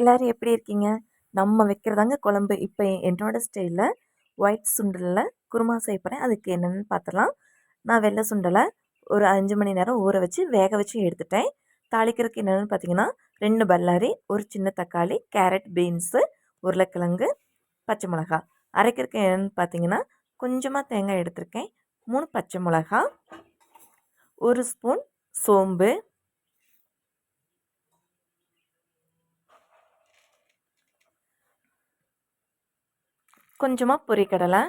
எல்லோரும் எப்படி இருக்கீங்க? நம்ம வைக்கிறதாங்க குழம்பு. இப்போ என்னோடய ஸ்டைலில் ஒயிட் சுண்டலில் குருமா செய்யப்படுறேன் அதுக்கு என்னென்னு பார்த்துலாம் நான் வெள்ளை சுண்டலை ஒரு அஞ்சு மணி நேரம் ஊற வச்சு வேக வச்சு எடுத்துட்டேன். தாளிக்கிறதுக்கு என்னென்னு பார்த்தீங்கன்னா ரெண்டு பல்லாரி ஒரு சின்ன தக்காளி கேரட் பீன்ஸு உருளைக்கிழங்கு பச்சை மிளகா. அரைக்கிறதுக்கு என்னென்னு பார்த்தீங்கன்னா கொஞ்சமாக தேங்காய் எடுத்திருக்கேன். மூணு பச்சை மிளகா ஒரு ஸ்பூன் சோம்பு கொஞ்சமாக பொரிக்கடலை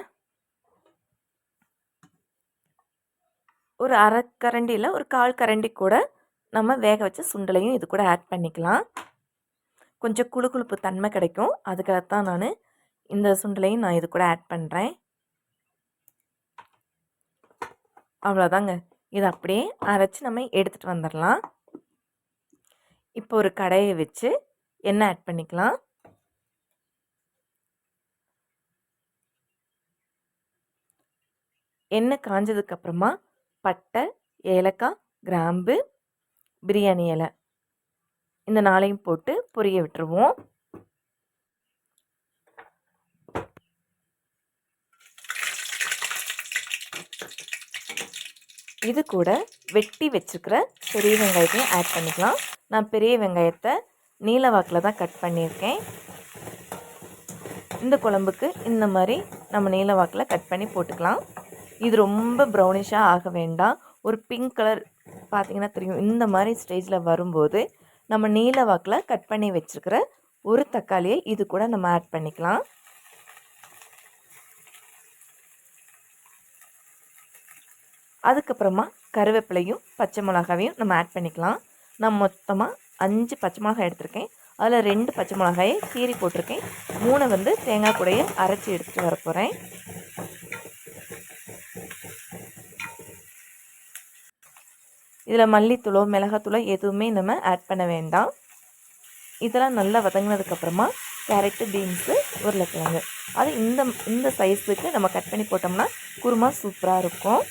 ஒரு அரை கரண்டியில் ஒரு கால் கரண்டி கூட நம்ம வேக வச்ச சுண்டலையும் இது கூட ஆட் பண்ணிக்கலாம். கொஞ்சம் குழுகுழுப்பு தன்மை கிடைக்கும். அதுக்காகத்தான் நான் இந்த சுண்டலையும் நான் இது கூட ஆட் பண்ணுறேன் அவ்வளோதாங்க இதை அப்படியே அரைச்சி நம்ம எடுத்துகிட்டு வந்துடலாம். இப்போ ஒரு கடையை வச்சு எண்ணெய் ஆட் பண்ணிக்கலாம். எண்ணெய் காஞ்சதுக்கப்புறமா பட்டை ஏலக்காய் கிராம்பு பிரியாணி இலை. இந்த நாளையும் போட்டு பொரிய விட்டுருவோம். இது கூட வெட்டி வச்சுருக்கிற பெரிய வெங்காயத்தையும் ஆட் பண்ணிக்கலாம். நான் பெரிய வெங்காயத்தை நீல வாக்கில் தான் கட் பண்ணியிருக்கேன். இந்த குழம்புக்கு இந்த மாதிரி நம்ம நீல வாக்கில் கட் பண்ணி போட்டுக்கலாம். இது ரொம்ப ப்ரௌனிஷாக ஆக வேண்டாம். ஒரு பிங்க் கலர் பார்த்திங்கன்னா தெரியும். இந்த மாதிரி ஸ்டேஜில் வரும்போது நம்ம நீல வாக்கில் கட் பண்ணி வச்சுருக்கிற ஒரு தக்காளியை இது கூட நம்ம ஆட் பண்ணிக்கலாம். அதுக்கப்புறமா கருவேப்பிலையும் பச்சை மிளகாவையும் நம்ம ஆட் பண்ணிக்கலாம். நான் மொத்தமாக அஞ்சு பச்சை மிளகாய் எடுத்திருக்கேன். அதில் ரெண்டு பச்சை மிளகாயை கீறி போட்டிருக்கேன். மூணை வந்து தேங்காய் கூடையை அரைச்சி எடுத்துகிட்டு வர போகிறேன் இதில் மல்லித்தூளோ மிளகாத்தூளோ எதுவுமே நம்ம ஆட் பண்ண வேண்டாம். இதெல்லாம் நல்லா வதங்கினதுக்கப்புறமா கேரட்டு பீன்ஸு உருளைக்கிழங்கு. அது இந்த இந்த சைஸுக்கு நம்ம கட் பண்ணி போட்டோம்னா குருமா சூப்பராக இருக்கும்.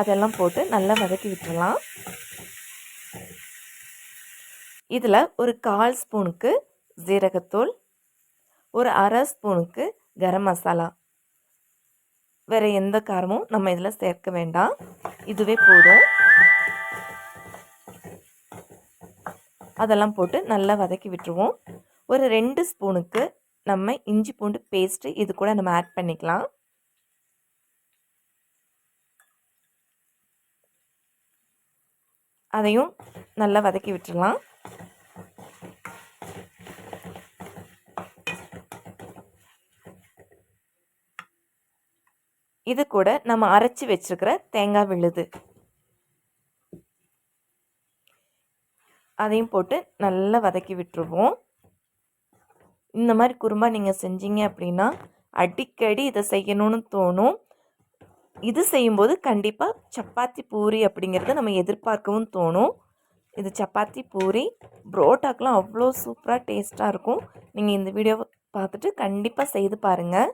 அதெல்லாம் போட்டு நல்லா வதக்கி விட்டுடலாம். இதில் ஒரு கால் ஸ்பூனுக்கு ஜீரகத்தூள் ஒரு அரை ஸ்பூனுக்கு கரம் மசாலா. வேறு எந்த காரமும் நம்ம இதில் சேர்க்க வேண்டாம். இதுவே போதும். அதெல்லாம் போட்டு நல்லா வதக்கி விட்டுருவோம். ஒரு ரெண்டு ஸ்பூனுக்கு நம்ம இஞ்சி பூண்டு பேஸ்ட்டு இது கூட நம்ம ஆட் பண்ணிக்கலாம். அதையும் நல்லா வதக்கி விட்டுடலாம் இது கூட நம்ம அரைச்சி வச்சுருக்கிற தேங்காய் விழுது. அதையும் போட்டு நல்லா வதக்கி விட்டுருவோம். இந்த மாதிரி குருமா நீங்கள் செஞ்சீங்க அப்படின்னா அடிக்கடி இதை செய்யணும்னு தோணும். இது செய்யும்போது கண்டிப்பாக சப்பாத்தி பூரி அப்படிங்கிறத நம்ம எதிர்பார்க்கவும் தோணும். இது சப்பாத்தி பூரி புரோட்டாக்கெலாம் அவ்வளோ சூப்பராக டேஸ்ட்டாக இருக்கும். நீங்கள் இந்த வீடியோவை பார்த்துட்டு கண்டிப்பாக செய்து பாருங்கள்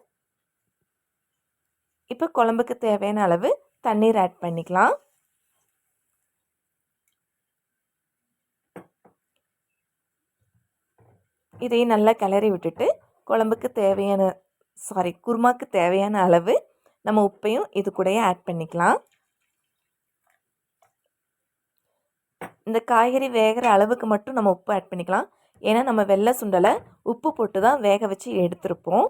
இப்போ குழம்புக்கு தேவையான அளவு தண்ணீர் ஆட் பண்ணிக்கலாம். இதையும் நல்லா கிளறி விட்டுட்டு குழம்புக்கு தேவையான சாரி குருமாக்கு தேவையான அளவு நம்ம உப்பையும் இது கூடயே ஆட் பண்ணிக்கலாம். இந்த காய்கறி வேகிற அளவுக்கு மட்டும் நம்ம உப்பு ஆட் பண்ணிக்கலாம். ஏன்னா நம்ம வெள்ளை சுண்டலை உப்பு போட்டு தான் வேக வச்சு எடுத்திருப்போம்.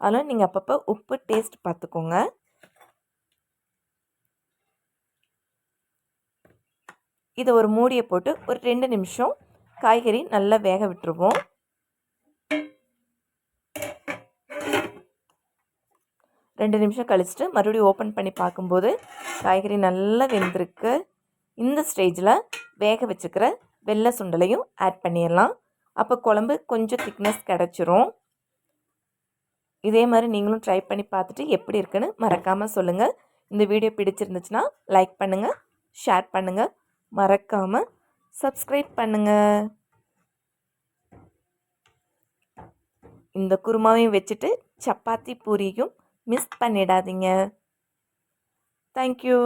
அதனால் நீங்கள் அப்பப்போ உப்பு டேஸ்ட் பார்த்துக்கோங்க. இதை ஒரு மூடியை போட்டு ஒரு ரெண்டு நிமிஷம் காய்கறி நல்லா வேக விட்டுருவோம். ரெண்டு நிமிஷம் கழிச்சிட்டு மறுபடியும் ஓப்பன் பண்ணி பார்க்கும்போது காய்கறி நல்லா வெந்திருக்கு. இந்த ஸ்டேஜில் வேக வச்சுக்கிற வெள்ளை சுண்டலையும் ஆட் பண்ணிடலாம். அப்போ குழம்பு கொஞ்சம் திக்னஸ் கிடச்சிரும். இதே மாதிரி நீங்களும் ட்ரை பண்ணி பார்த்துட்டு எப்படி இருக்குன்னு மறக்காமல் சொல்லுங்கள் இந்த வீடியோ பிடிச்சிருந்துச்சுன்னா லைக் பண்ணுங்கள் ஷேர் பண்ணுங்கள் மறக்காமல் சப்ஸ்கிரைப் பண்ணுங்கள் இந்த குருமாவையும் வச்சுட்டு சப்பாத்தி பூரியும் மிஸ் பண்ணிடாதீங்க. Thank you